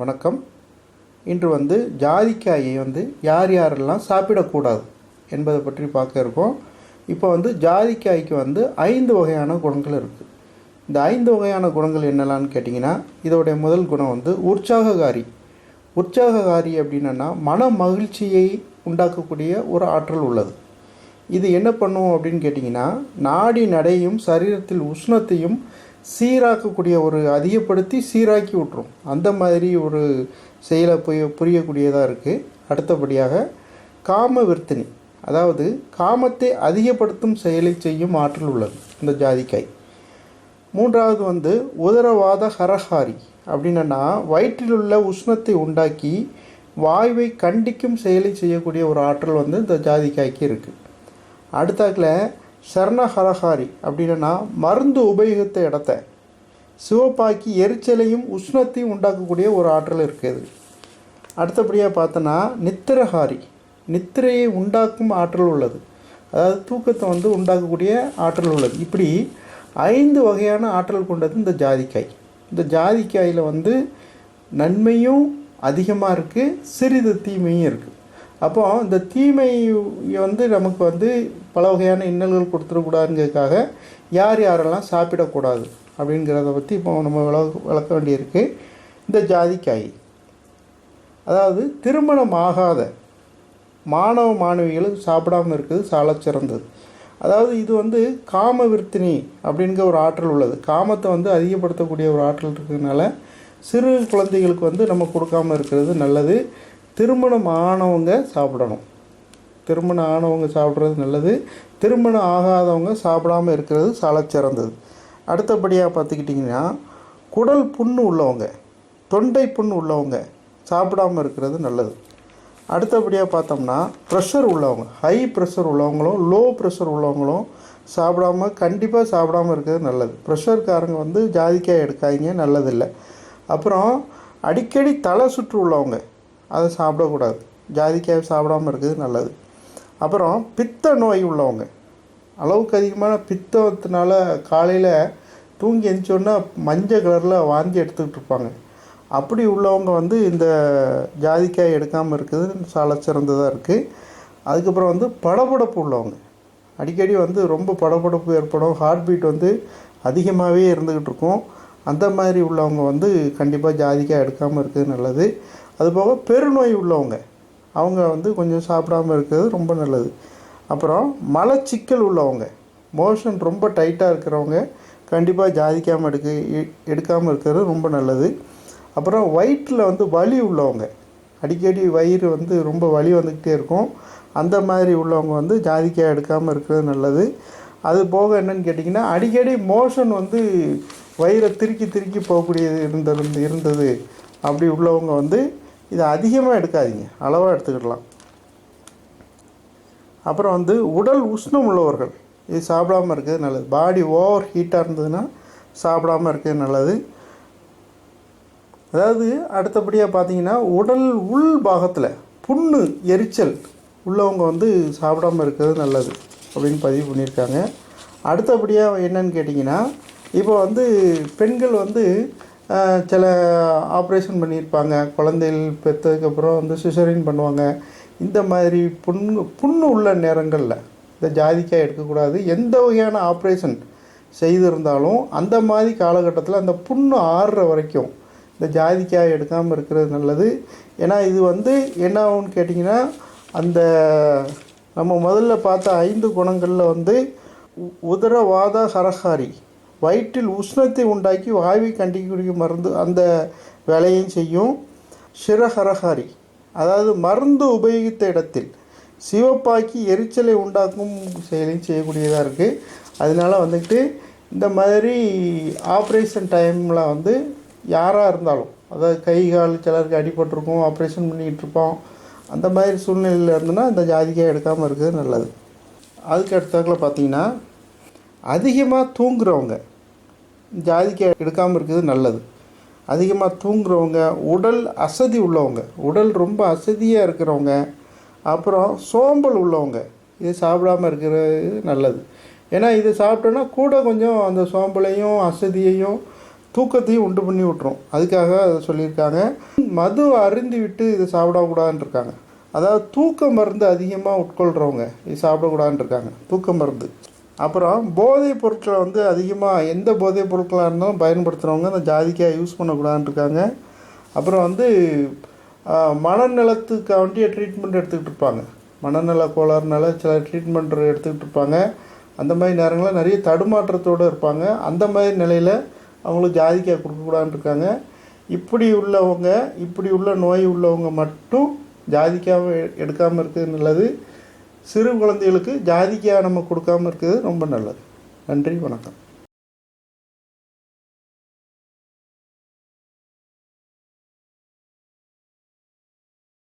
வணக்கம். இன்று வந்து ஜாதிக்காயை வந்து யார் யாரெல்லாம் சாப்பிடக்கூடாது என்பதை பற்றி பார்க்க இருக்கோம் இப்போ வந்து ஜாதிக்காய்க்கு வந்து ஐந்து வகையான குணங்கள் இருக்குது இந்த ஐந்து வகையான குணங்கள் என்னெல்லான்னு கேட்டிங்கன்னா இதோடைய முதல் குணம் வந்து உற்சாககாரி. உற்சாககாரி அப்படின்னா மன மகிழ்ச்சியை உண்டாக்கக்கூடிய ஒரு ஆற்றல் உள்ளது. இது என்ன பண்ணும் அப்படின்னு கேட்டிங்கன்னா நாடி நடையும் சரீரத்தில் உஷ்ணத்தையும் சீராக்கக்கூடிய ஒரு அதிகப்படுத்தி சீராக்கி விட்ரும் அந்த மாதிரி ஒரு செயலை புரிய புரியக்கூடியதாக இருக்குது அடுத்தபடியாக காம விர்த்தினி அதாவது காமத்தை அதிகப்படுத்தும் செயலை செய்யும் ஆற்றல் உள்ளது இந்த ஜாதிக்காய். மூன்றாவது வந்து உதரவாத ஹரஹாரி அப்படின்னா வயிற்றில் உள்ள உஷ்ணத்தை உண்டாக்கி வாயுவை கண்டிக்கும் செயலை செய்யக்கூடிய ஒரு ஆற்றல் வந்து இந்த ஜாதிக்காய்க்கு இருக்குது அடுத்தாக்கில் சரணஹரஹாரி அப்படின்னா மருந்து உபயோகித்த இடத்த. சிவப்பாக்கி எரிச்சலையும் உஷ்ணத்தையும் உண்டாக்கக்கூடிய ஒரு ஆற்றல் இருக்குது அடுத்தபடியாக பார்த்தோன்னா நித்திரஹாரி. நித்திரையை உண்டாக்கும் ஆற்றல் உள்ளது. அதாவது தூக்கத்தை வந்து உண்டாக்கக்கூடிய ஆற்றல் உள்ளது. இப்படி ஐந்து வகையான ஆற்றல் கொண்டது இந்த ஜாதிக்காய். இந்த ஜாதிக்காயில் வந்து நன்மையும் அதிகமாக இருக்குது சிறிது தீமையும் இருக்குது அப்போ இந்த தீமை வந்து நமக்கு வந்து பல வகையான இன்னல்கள் கொடுத்துடக்கூடாதுங்கிறதுக்காக யார் யாரெல்லாம் சாப்பிடக்கூடாது அப்படிங்கிறத பற்றி இப்போ நம்ம விளக்க விளக்க வேண்டியிருக்கு. இந்த ஜாதிக்காய். அதாவது திருமணம் ஆகாத மாணவ மாணவிகளும் சாப்பிடாமல் இருக்குது சால சிறந்தது. அதாவது இது வந்து காம விருத்தினி அப்படிங்கிற ஒரு ஆற்றல் உள்ளது. காமத்தை வந்து அதிகப்படுத்தக்கூடிய ஒரு ஆற்றல் இருக்கிறதுனால சிறு குழந்தைகளுக்கு வந்து நம்ம கொடுக்காம இருக்கிறது நல்லது. திருமணம் ஆனவங்க சாப்பிடணும். திருமணம் ஆனவங்க சாப்பிட்றது நல்லது. திருமணம் ஆகாதவங்க சாப்பிடாமல் இருக்கிறது சாலச் சிறந்தது. அடுத்தபடியாக பார்த்துக்கிட்டிங்கன்னா குடல் புண்ணு உள்ளவங்க தொண்டை புண்ணு உள்ளவங்க சாப்பிடாமல் இருக்கிறது நல்லது. அடுத்தபடியாக பார்த்தோம்னா ப்ரெஷர் உள்ளவங்க ஹை ப்ரெஷர் உள்ளவங்களும் லோ ப்ரெஷர் உள்ளவங்களும் சாப்பிடாம கண்டிப்பாக சாப்பிடாம இருக்கிறது நல்லது. ப்ரெஷர்காரங்க வந்து ஜாதிக்காய் எடுக்காதீங்க நல்லதில்லை. அப்புறம் அடிக்கடி தலை சுற்று உள்ளவங்க அதை சாப்பிடக்கூடாது. ஜாதிக்காய் சாப்பிடாம இருக்கிறது நல்லது. அப்புறம் பித்த நோய் உள்ளவங்க. அளவுக்கு அதிகமான பித்தத்தினால காலையில் தூங்கி எழுந்தோன்னா மஞ்சள் கலரில் வாந்தி எடுத்துக்கிட்டு இருப்பாங்க. அப்படி உள்ளவங்க வந்து இந்த ஜாதிக்காய் எடுக்காமல் இருக்கிறது சால சிறந்ததாக இருக்குது அதுக்கப்புறம் வந்து படபடப்பு உள்ளவங்க. அடிக்கடி வந்து ரொம்ப படபடப்பு ஏற்படும். ஹார்ட் பீட் வந்து அதிகமாகவே இருந்துக்கிட்டு இருக்கும். அந்த மாதிரி உள்ளவங்க வந்து கண்டிப்பாக ஜாதிக்காய் எடுக்காமல் இருக்கிறது நல்லது. அதுபோக பெருநோய் உள்ளவங்க அவங்க வந்து கொஞ்சம் சாப்பிடாம இருக்கிறது ரொம்ப நல்லது. அப்புறம் மலச்சிக்கல் உள்ளவங்க மோஷன் ரொம்ப டைட்டாக இருக்கிறவங்க கண்டிப்பாக ஜாதிக்காமல் எடுக்க எடுக்காமல் இருக்கிறது ரொம்ப நல்லது. அப்புறம் வயிற்றில் வந்து வலி உள்ளவங்க அடிக்கடி வயிறு வந்து ரொம்ப வலி வந்துக்கிட்டே இருக்கும். அந்த மாதிரி உள்ளவங்க வந்து ஜாதிக்காய் எடுக்காமல் இருக்கிறது நல்லது. அது போக என்னன்னு கேட்டிங்கன்னா அடிக்கடி மோஷன் வந்து வயிறை திருக்கி திருக்கி போகக்கூடியது இருந்திருந்து இருந்தது. அப்படி உள்ளவங்க வந்து இதை அதிகமாக எடுக்காதீங்க. அளவாக எடுத்துக்கிடலாம். அப்புறம் வந்து உடல் உஷ்ணம் உள்ளவர்கள். இது சாப்பிடாம இருக்கிறது நல்லது. பாடி ஓவர் ஹீட்டாக இருந்ததுன்னா சாப்பிடாம இருக்கிறது நல்லது. அதாவது அடுத்தபடியாக பார்த்தீங்கன்னா உடல் உள் பாகத்தில் புண்ணு எரிச்சல் உள்ளவங்க வந்து சாப்பிடாம இருக்கிறது நல்லது அப்படின்னு பதிவு பண்ணியிருக்காங்க. அடுத்தபடியாக என்னன்னு கேட்டிங்கன்னா இப்போ வந்து பெண்கள் வந்து சில ஆப்ரேஷன் பண்ணியிருப்பாங்க. குழந்தைகள் பெற்றதுக்கப்புறம் வந்து சுசரின் பண்ணுவாங்க. இந்த மாதிரி புண்ணு புண்ணு உள்ள நேரங்களில் இந்த ஜாதிக்காய் எடுக்கக்கூடாது. எந்த வகையான ஆப்ரேஷன் செய்திருந்தாலும் அந்த மாதிரி காலகட்டத்தில் அந்த புண்ணு ஆறுற வரைக்கும் இந்த ஜாதிக்காய் எடுக்காமல் இருக்கிறது நல்லது. ஏன்னா இது வந்து என்ன ஆகும்னு கேட்டிங்கன்னா அந்த நம்ம முதல்ல பார்த்த ஐந்து குணங்களில் வந்து உ- உதரவாத ஹரஹாரி வயிற்றில் உஷ்ணத்தை உண்டாக்கி வாய்வை கண்டிக்கக்கூடிய மருந்து அந்த வேலையும் செய்யும். சிரஹரஹாரி அதாவது மருந்து உபயோகித்த இடத்தில் சிவப்பாக்கி எரிச்சலை உண்டாக்கும் செயலையும் செய்யக்கூடியதாக இருக்குது அதனால வந்துட்டு இந்த மாதிரி ஆப்ரேஷன் டைமில் வந்து யாராக இருந்தாலும் அதாவது கை கால் சிலருக்கு அடிபட்டிருக்கும் ஆப்ரேஷன் பண்ணிக்கிட்டு இருப்போம் அந்த மாதிரி சூழ்நிலையில் இருந்ததுன்னா இந்த ஜாதிக்காய் எடுக்காமல் இருக்கிறது நல்லது. அதுக்கு அடுத்தாக்கில் பார்த்தீங்கன்னா அதிகமாக தூங்குறவங்க ஜாதிக்காய் எடுக்காமல் இருக்கிறது நல்லது. அதிகமாக தூங்குறவங்க உடல் அசதி உள்ளவங்க உடல் ரொம்ப அசதியாக இருக்கிறவங்க அப்புறம் சோம்பல் உள்ளவங்க இது சாப்பிடாம இருக்கிறது நல்லது. ஏன்னா இது சாப்பிட்டோன்னா கூட கொஞ்சம் அந்த சோம்பலையும் அசதியையும் தூக்கத்தையும் உண்டு பண்ணி விட்டுரும். அதுக்காக அதை சொல்லியிருக்காங்க. மது அருந்தி விட்டு இது சாப்பிடக்கூடாதுன்னு இருக்காங்க. அதாவது தூக்க மருந்து அதிகமாக உட்கொள்கிறவங்க இது சாப்பிடக்கூடாதுன்னு இருக்காங்க. தூக்க மருந்து. அப்புறம் போதைப் பொருட்களை வந்து அதிகமாக எந்த போதைப் பொருட்களாக இருந்தாலும் பயன்படுத்துகிறவங்க அந்த ஜாதிக்காய் யூஸ் பண்ணக்கூடாதுன்னு இருக்காங்க. அப்புறம் வந்து மனநலத்துக்கு வேண்டிய ட்ரீட்மெண்ட் எடுத்துக்கிட்டு இருப்பாங்க. மனநல கோளாறுனால சில ட்ரீட்மெண்ட் எடுத்துக்கிட்டு இருப்பாங்க. அந்த மாதிரி நேரங்களில் நிறைய தடுமாற்றத்தோடு இருப்பாங்க. அந்த மாதிரி நிலையில் அவங்களுக்கு ஜாதிக்காய் கொடுக்கக்கூடாதுன்னு இருக்காங்க. இப்படி உள்ளவங்க இப்படி உள்ள நோய் உள்ளவங்க மட்டும் ஜாதிக்காவை எடுக்காமல் இருக்கிறது நல்லது. சிறு குழந்தைகளுக்கு ஜாதிக்காய் நம்ம கொடுக்காம இருக்கிறது ரொம்ப நல்லது. நன்றி வணக்கம்.